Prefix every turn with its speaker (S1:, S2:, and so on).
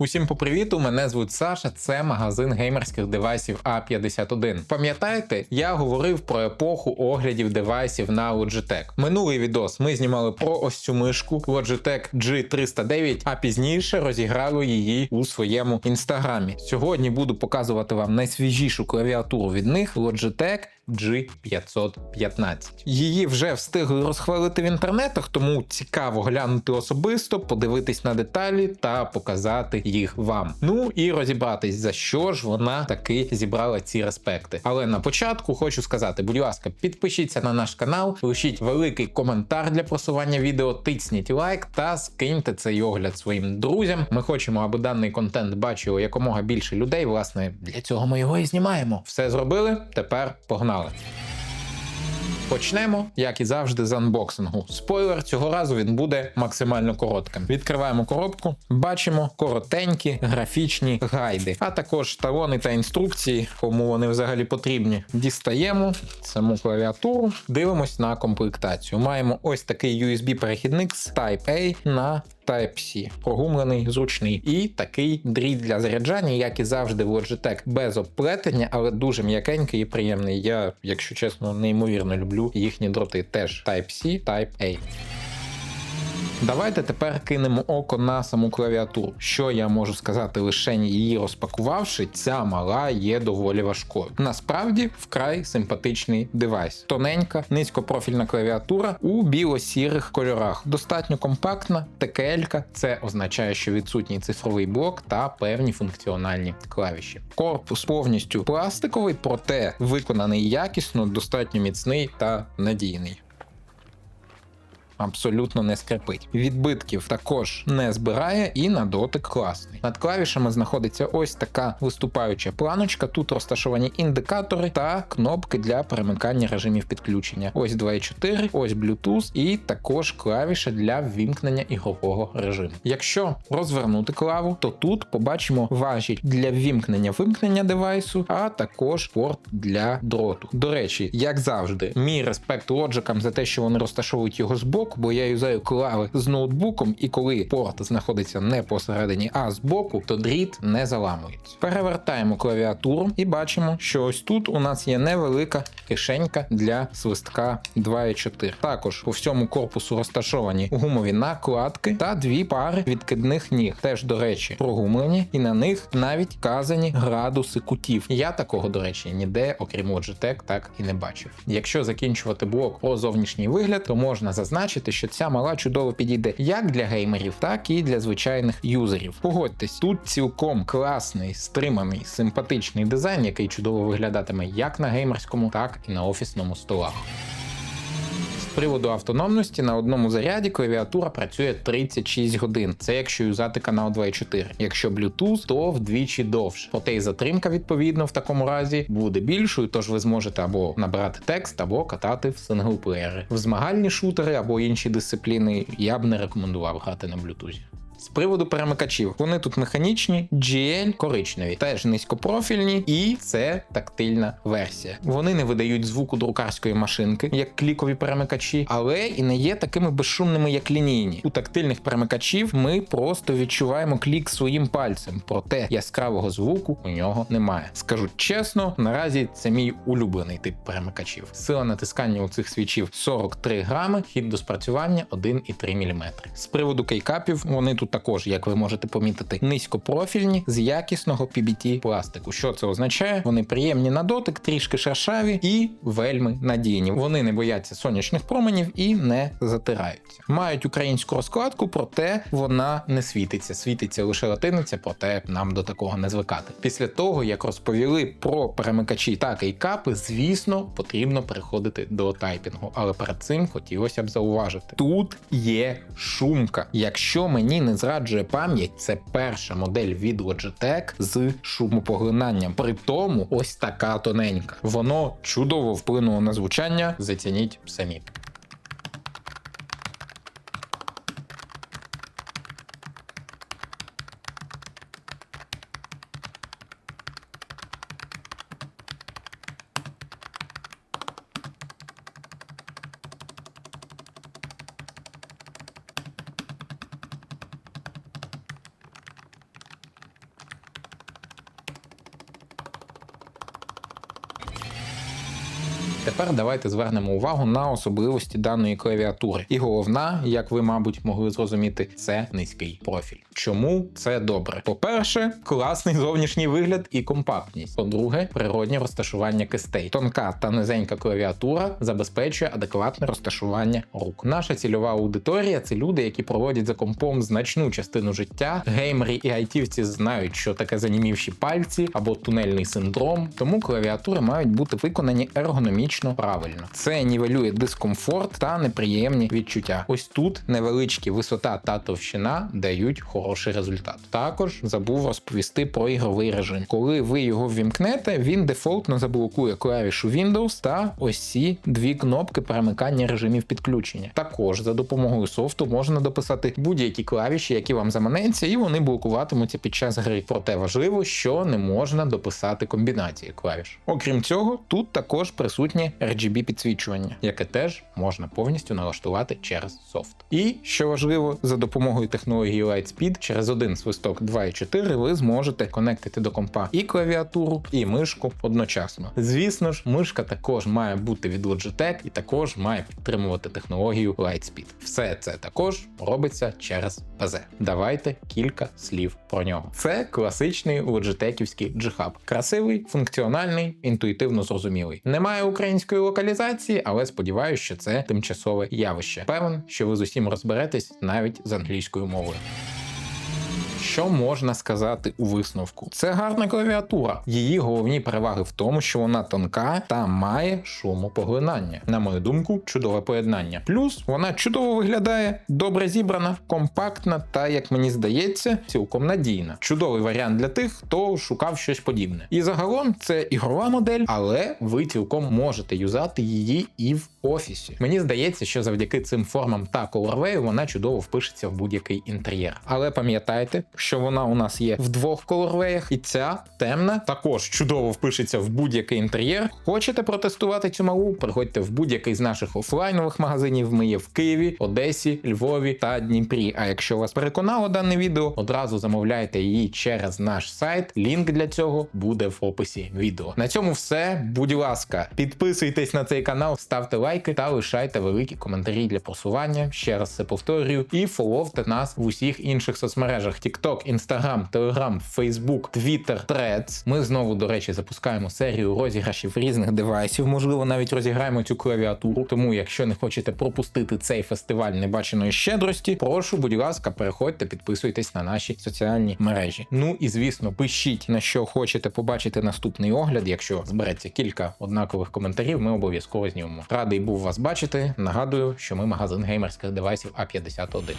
S1: Усім по привіту, мене звуть Саша. Це магазин геймерських девайсів А51. Пам'ятаєте, я говорив про епоху оглядів девайсів на Logitech. Минулий відос ми знімали про ось цю мишку Logitech G309, а пізніше розіграли її у своєму інстаграмі. Сьогодні буду показувати вам найсвіжішу клавіатуру від них Logitech G515. Її вже встигли розхвалити в інтернетах, тому цікаво глянути особисто, подивитись на деталі та показати їх вам. Ну і розібратись, за що ж вона таки зібрала ці респекти. Але на початку хочу сказати, будь ласка, підпишіться на наш канал, лишіть великий коментар для просування відео, тисніть лайк та скиньте цей огляд своїм друзям. Ми хочемо, аби даний контент бачило якомога більше людей. Власне, для цього ми його і знімаємо. Все зробили. Тепер погнали. Почнемо, як і завжди, з анбоксингу. Спойлер, цього разу він буде максимально коротким. Відкриваємо коробку, бачимо коротенькі графічні гайди, а також талони та інструкції, кому вони взагалі потрібні. Дістаємо саму клавіатуру, дивимось на комплектацію. Маємо ось такий USB-перехідник з Type-A на Type-C, прогумлений, зручний. І такий дріт для заряджання, як і завжди, в Logitech без обплетення, але дуже м'якенький і приємний. Я, якщо чесно, неймовірно люблю їхні дроти. Теж Type-C, Type-A. Давайте тепер кинемо око на саму клавіатуру. Що я можу сказати, лише її розпакувавши, ця мала є доволі важкою. Насправді вкрай симпатичний девайс. Тоненька, низькопрофільна клавіатура у біло-сірих кольорах. Достатньо компактна, ТКЛ, це означає, що відсутній цифровий блок та певні функціональні клавіші. Корпус повністю пластиковий, проте виконаний якісно, достатньо міцний та надійний абсолютно не скрипить. Відбитків також не збирає і на дотик класний. Над клавішами знаходиться ось така виступаюча планочка. Тут розташовані індикатори та кнопки для перемикання режимів підключення. Ось 2.4, ось Bluetooth і також клавіша для ввімкнення ігрового режиму. Якщо розвернути клаву, то тут побачимо важіль для ввімкнення вимкнення девайсу, а також порт для дроту. До речі, як завжди, мій респект лоджикам за те, що вони розташовують його збоку збоку, бо я юзаю клави з ноутбуком, і коли порт знаходиться не посередині, а збоку, то дріт не заламується. Перевертаємо клавіатуру і бачимо, що ось тут у нас є невелика кишенька для свистка 2.4. Також по всьому корпусу розташовані гумові накладки та дві пари відкидних ніг. Теж, до речі, прогумлені, і на них навіть вказані градуси кутів. Я такого, до речі, ніде, окрім Logitech, так і не бачив. Якщо закінчувати блок про зовнішній вигляд, то можна зазначити побачити, що ця мала чудово підійде як для геймерів, так і для звичайних юзерів. Погодьтесь, тут цілком класний, стриманий, симпатичний дизайн, який чудово виглядатиме як на геймерському, так і на офісному столах приводу автономності на одному заряді клавіатура працює 36 годин. Це якщо юзати канал 2.4. Якщо Bluetooth, то вдвічі довше. Проте і затримка, відповідно, в такому разі буде більшою, тож ви зможете або набирати текст, або катати в синглплеєри. В змагальні шутери або інші дисципліни я б не рекомендував грати на Bluetooth. З приводу перемикачів, вони тут механічні, GL коричневі, теж низькопрофільні, і це тактильна версія. Вони не видають звуку друкарської машинки, як клікові перемикачі, але і не є такими безшумними, як лінійні. У тактильних перемикачів ми просто відчуваємо клік своїм пальцем, проте яскравого звуку у нього немає. Скажу чесно, наразі це мій улюблений тип перемикачів. Сила натискання у цих свічів 43 грами, хід до спрацювання 1,3 мм. З приводу кейкапів, вони тут також, як ви можете помітити, низькопрофільні з якісного PBT пластику. Що це означає? Вони приємні на дотик, трішки шершаві і вельми надійні. Вони не бояться сонячних променів і не затираються. Мають українську розкладку, проте вона не світиться. Світиться лише латиниця, проте нам до такого не звикати. Після того, як розповіли про перемикачі та кейкапи, звісно, потрібно переходити до тайпінгу. Але перед цим хотілося б зауважити: тут є шумка. Якщо мені не зраджує пам'ять, це перша модель від Logitech з шумопоглинанням. При тому ось така тоненька. Воно чудово вплинуло на звучання. Зацініть самі. Тепер давайте звернемо увагу на особливості даної клавіатури. І головна, як ви, мабуть, могли зрозуміти, це низький профіль. Чому це добре? По-перше, класний зовнішній вигляд і компактність. По-друге, природнє розташування кистей. Тонка та низенька клавіатура забезпечує адекватне розташування рук. Наша цільова аудиторія це люди, які проводять за компом значну частину життя. Геймери і айтівці знають, що таке занімівші пальці або тунельний синдром. Тому клавіатури мають бути виконані ергономічно правильно. Це нівелює дискомфорт та неприємні відчуття. Ось тут невеличкі висота та товщина дають хороший результат. Також забув розповісти про ігровий режим. Коли ви його ввімкнете, він дефолтно заблокує клавішу Windows та ось ці дві кнопки перемикання режимів підключення. Також за допомогою софту можна дописати будь-які клавіші, які вам заманеться, і вони блокуватимуться під час гри. Проте важливо, що не можна дописати комбінації клавіш. Окрім цього, тут також RGB підсвічування, яке теж можна повністю налаштувати через софт. І що важливо, за допомогою технології Lightspeed через один свисток 2.4 ви зможете конектити до компа і клавіатуру, і мишку одночасно. Звісно ж, мишка також має бути від Logitech і також має підтримувати технологію Lightspeed. Все це також робиться через ПЗ. Давайте кілька слів про нього. Це класичний лоджитеківський джихаб. Красивий, функціональний, інтуїтивно зрозумілий. Немає української локалізації, але сподіваюся, що це тимчасове явище. Певен, що ви з усім розберетесь навіть з англійською мовою. Що можна сказати у висновку? Це гарна клавіатура. Її головні переваги в тому, що вона тонка та має шумопоглинання. На мою думку, чудове поєднання. Плюс вона чудово виглядає, добре зібрана, компактна та, як мені здається, цілком надійна. Чудовий варіант для тих, хто шукав щось подібне. І загалом це ігрова модель, але ви цілком можете юзати її і в офісі. Мені здається, що завдяки цим формам та колорвею вона чудово впишеться в будь-який інтер'єр. Але пам'ятайте, що вона у нас є в двох колорвеях, і ця темна також чудово впишеться в будь-який інтер'єр. Хочете протестувати цю малу? Приходьте в будь-який з наших офлайнових магазинів. Ми є в Києві, Одесі, Львові та Дніпрі. А якщо вас переконало дане відео, одразу замовляйте її через наш сайт. Лінк для цього буде в описі відео. На цьому все. Будь ласка, підписуйтесь на цей канал, ставте лайки та лишайте великі коментарі для просування. Ще раз це повторюю. І фоловте нас в усіх інших соцмережах: TikTok, Instagram, Telegram, Facebook, Twitter, Threads. Ми знову, до речі, запускаємо серію розіграшів різних девайсів. Можливо, навіть розіграємо цю клавіатуру. Тому, якщо не хочете пропустити цей фестиваль небаченої щедрості, прошу, будь ласка, переходьте, підписуйтесь на наші соціальні мережі. Ну і звісно, пишіть на що хочете побачити наступний огляд. Якщо збереться кілька однакових коментарів, ми обов'язково знімемо. Радий був вас бачити. Нагадую, що ми магазин геймерських девайсів А51.